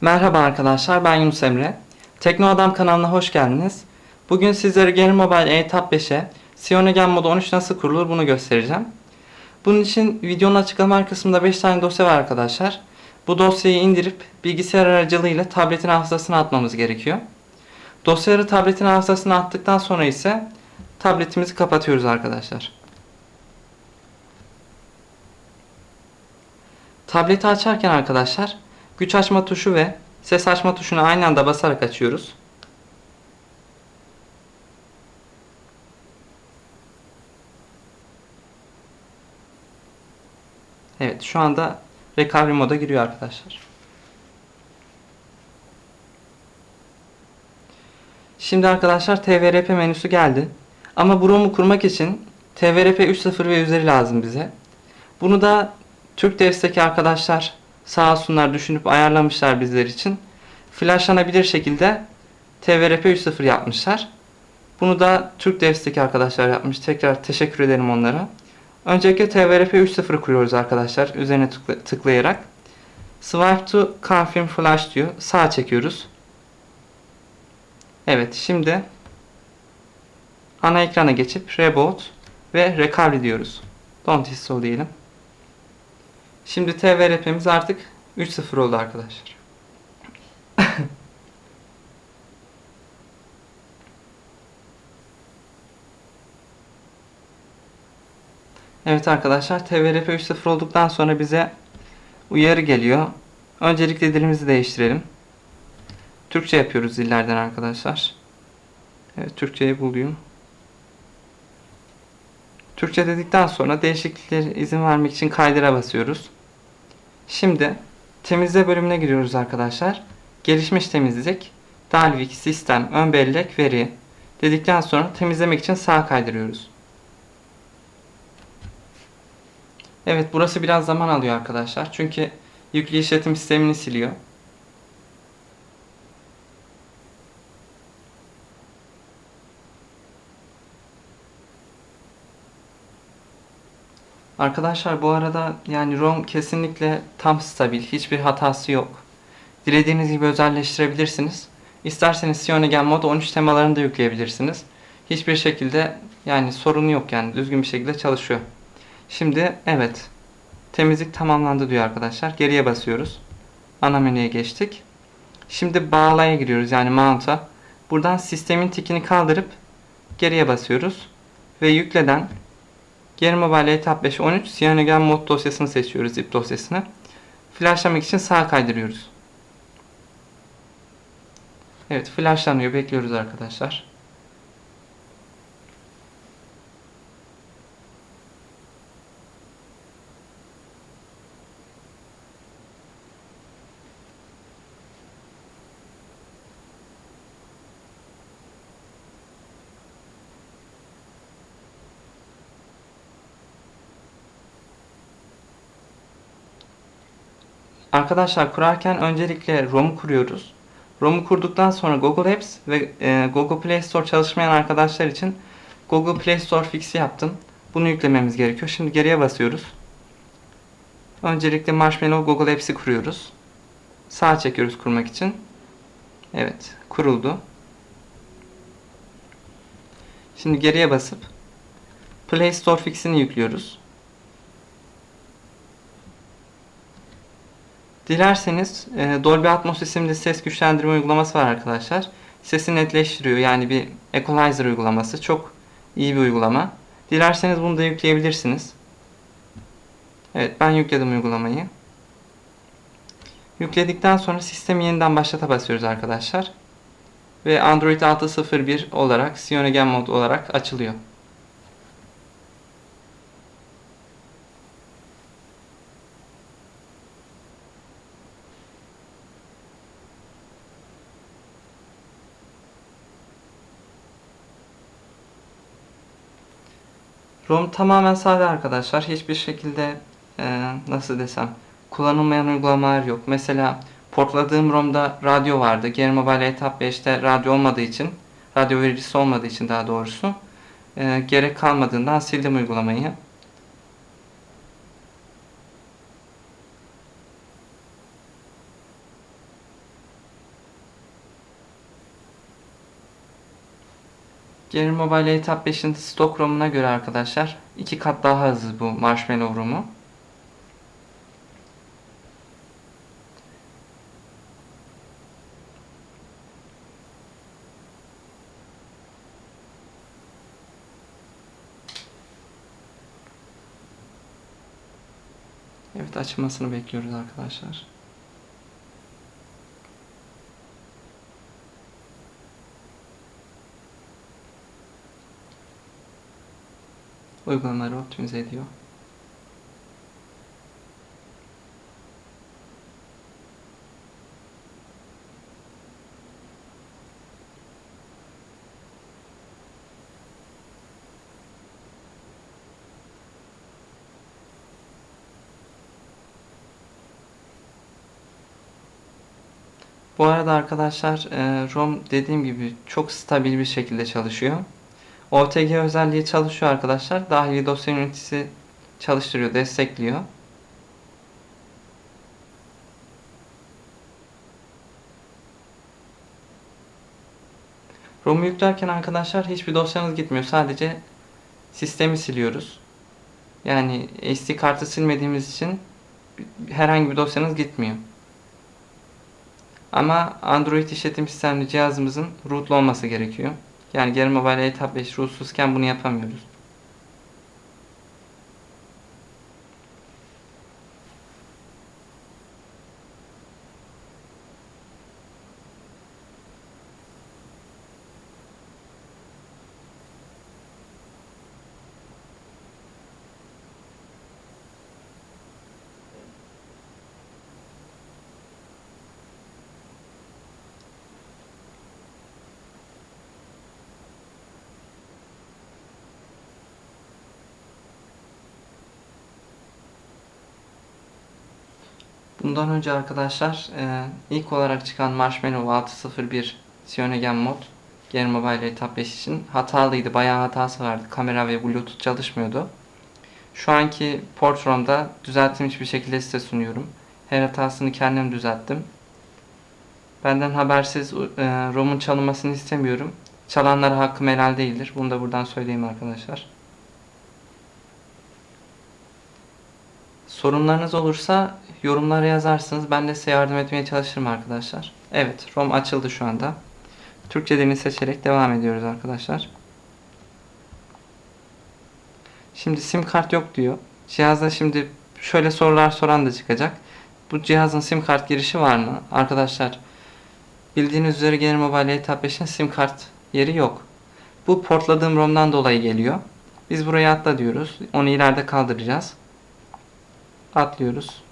Merhaba arkadaşlar ben Yunus Emre. Tekno Adam kanalına hoş geldiniz. Bugün sizlere Gel Mobile E-Tab 5'e Cyanogen modu 13 nasıl kurulur bunu göstereceğim. Bunun için videonun açıklama kısmında 5 tane dosya var arkadaşlar. Bu dosyayı indirip bilgisayar aracılığıyla tabletin hafızasına atmamız gerekiyor. Dosyaları tabletin hafızasına attıktan sonra ise tabletimizi kapatıyoruz arkadaşlar. Tableti açarken arkadaşlar güç açma tuşu ve ses açma tuşunu aynı anda basarak açıyoruz. Evet şu anda recovery moda giriyor arkadaşlar. Şimdi arkadaşlar TVRP menüsü geldi. Ama bu ROM'u kurmak için TVRP 3.0 ve üzeri lazım bize. Bunu da Türk Devs'teki arkadaşlar sağ olsunlar düşünüp ayarlamışlar bizler için. Flashlanabilir şekilde TVRP 3.0 yapmışlar. Bunu da Türk Devs'teki arkadaşlar yapmış. Tekrar teşekkür ederim onlara. Öncelikle TVRP 3.0 kuruyoruz arkadaşlar. Üzerine tıkla- tıklayarak. Swipe to confirm flash diyor. Sağ çekiyoruz. Evet şimdi ana ekrana geçip reboot ve recovery diyoruz. Don't install diyelim. Şimdi TVRP'miz artık 3.0 oldu arkadaşlar. Evet arkadaşlar TVRP 3.0 olduktan sonra bize uyarı geliyor. Öncelikle dilimizi değiştirelim. Türkçe yapıyoruz dillerden arkadaşlar. Evet Türkçeyi bulayım. Türkçe dedikten sonra değişikliklere izin vermek için kaydıra basıyoruz. Şimdi temizle bölümüne giriyoruz arkadaşlar. Gelişmiş temizlik, Dalvik, sistem, ön bellek, veri dedikten sonra temizlemek için sağ kaydırıyoruz. Evet burası biraz zaman alıyor arkadaşlar. Çünkü yüklü işletim sistemini siliyor. Arkadaşlar bu arada yani ROM kesinlikle tam stabil. Hiçbir hatası yok. Dilediğiniz gibi özelleştirebilirsiniz. İsterseniz Cyanogen Mod 13 temalarını da yükleyebilirsiniz. Hiçbir şekilde yani sorun yok yani düzgün bir şekilde çalışıyor. Şimdi evet temizlik tamamlandı diyor arkadaşlar. Geriye basıyoruz. Ana menüye geçtik. Şimdi bağlaya giriyoruz yani mount'a. Buradan sistemin tikini kaldırıp geriye basıyoruz. Ve yükleden Geri Mobile Etap 5 13 Cyanogen mod dosyasını seçiyoruz zip dosyasını. Flashlamak için sağa kaydırıyoruz. Evet flashlanıyor bekliyoruz arkadaşlar. Arkadaşlar kurarken öncelikle ROM'u kuruyoruz. ROM'u kurduktan sonra Google Apps ve e, Google Play Store çalışmayan arkadaşlar için Google Play Store fix'i yaptım. Bunu yüklememiz gerekiyor. Şimdi geriye basıyoruz. Öncelikle Marshmallow Google Apps'i kuruyoruz. Sağ çekiyoruz kurmak için. Evet, kuruldu. Şimdi geriye basıp Play Store fix'ini yüklüyoruz. Dilerseniz e, Dolby Atmos isimli ses güçlendirme uygulaması var arkadaşlar. Sesi netleştiriyor. Yani bir equalizer uygulaması. Çok iyi bir uygulama. Dilerseniz bunu da yükleyebilirsiniz. Evet ben yükledim uygulamayı. Yükledikten sonra sistemi yeniden başlata basıyoruz arkadaşlar. Ve Android 6.01 olarak Cyanogen mod olarak açılıyor. ROM tamamen sade arkadaşlar. Hiçbir şekilde e, nasıl desem kullanılmayan uygulamalar yok. Mesela portladığım ROM'da radyo vardı. Geri Mobile Etap 5'te radyo olmadığı için, radyo vericisi olmadığı için daha doğrusu e, gerek kalmadığından sildim uygulamayı. Gear Mobile Etap 5'in stok ROM'una göre arkadaşlar iki kat daha hızlı bu Marshmallow ROM'u. Evet açılmasını bekliyoruz arkadaşlar. Uygulamaları optimize ediyor. Bu arada arkadaşlar e, ROM dediğim gibi çok stabil bir şekilde çalışıyor. OTG özelliği çalışıyor arkadaşlar. Dahili dosya yöneticisi çalıştırıyor, destekliyor. ROM'u yüklerken arkadaşlar hiçbir dosyanız gitmiyor. Sadece sistemi siliyoruz. Yani SD kartı silmediğimiz için herhangi bir dosyanız gitmiyor. Ama Android işletim sistemli cihazımızın rootlu olması gerekiyor. Yani Gear Mobile Etap 5 rootsuzken bunu yapamıyoruz. Bundan önce arkadaşlar e, ilk olarak çıkan Marshmallow 601 Cyanogen mod Gear Mobile Etap 5 için hatalıydı. Bayağı hatası vardı. Kamera ve Bluetooth çalışmıyordu. Şu anki port ROM'da düzeltilmiş bir şekilde size sunuyorum. Her hatasını kendim düzelttim. Benden habersiz e, ROM'un çalınmasını istemiyorum. Çalanlara hakkım helal değildir. Bunu da buradan söyleyeyim arkadaşlar. Sorunlarınız olursa yorumlara yazarsınız. Ben de size yardım etmeye çalışırım arkadaşlar. Evet, ROM açıldı şu anda. Türkçe dilini seçerek devam ediyoruz arkadaşlar. Şimdi sim kart yok diyor. Cihazda şimdi şöyle sorular soran da çıkacak. Bu cihazın sim kart girişi var mı? Arkadaşlar bildiğiniz üzere Gear Mobile Etap 5'in sim kart yeri yok. Bu portladığım ROM'dan dolayı geliyor. Biz buraya atla diyoruz. Onu ileride kaldıracağız. Atlıyoruz.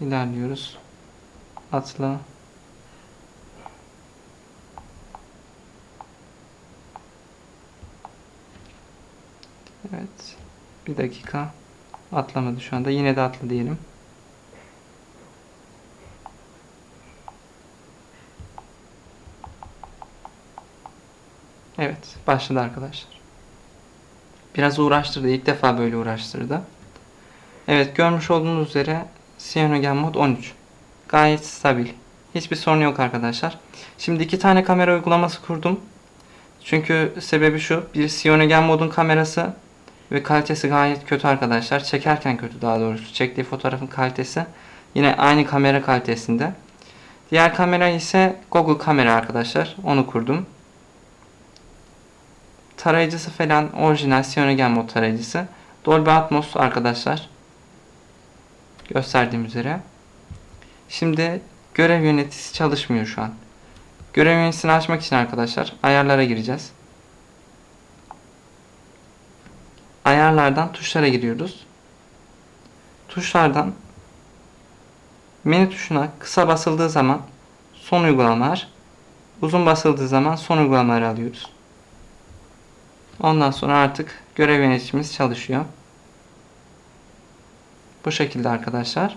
İlerliyoruz. Atla. Evet. Bir dakika. Atlamadı şu anda. Yine de atla diyelim. Evet. Başladı arkadaşlar. Biraz uğraştırdı. İlk defa böyle uğraştırdı. Evet görmüş olduğunuz üzere Cyanogen Mod 13. Gayet stabil. Hiçbir sorun yok arkadaşlar. Şimdi iki tane kamera uygulaması kurdum. Çünkü sebebi şu. Bir Cyanogen Mod'un kamerası ve kalitesi gayet kötü arkadaşlar. Çekerken kötü daha doğrusu. Çektiği fotoğrafın kalitesi yine aynı kamera kalitesinde. Diğer kamera ise Google kamera arkadaşlar. Onu kurdum. Tarayıcısı falan orijinal Cyanogen Mod tarayıcısı. Dolby Atmos arkadaşlar gösterdiğim üzere. Şimdi görev yöneticisi çalışmıyor şu an. Görev yöneticisini açmak için arkadaşlar ayarlara gireceğiz. Ayarlardan tuşlara giriyoruz. Tuşlardan menü tuşuna kısa basıldığı zaman son uygulamalar, uzun basıldığı zaman son uygulamaları alıyoruz. Ondan sonra artık görev yöneticimiz çalışıyor. Bu şekilde arkadaşlar.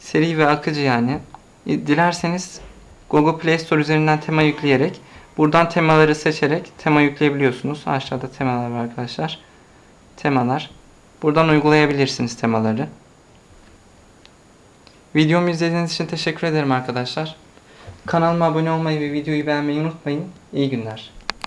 Seri ve akıcı yani. Dilerseniz Google Play Store üzerinden tema yükleyerek buradan temaları seçerek tema yükleyebiliyorsunuz. Aşağıda temalar var arkadaşlar. Temalar. Buradan uygulayabilirsiniz temaları. Videomu izlediğiniz için teşekkür ederim arkadaşlar. Kanalıma abone olmayı ve videoyu beğenmeyi unutmayın. İyi günler.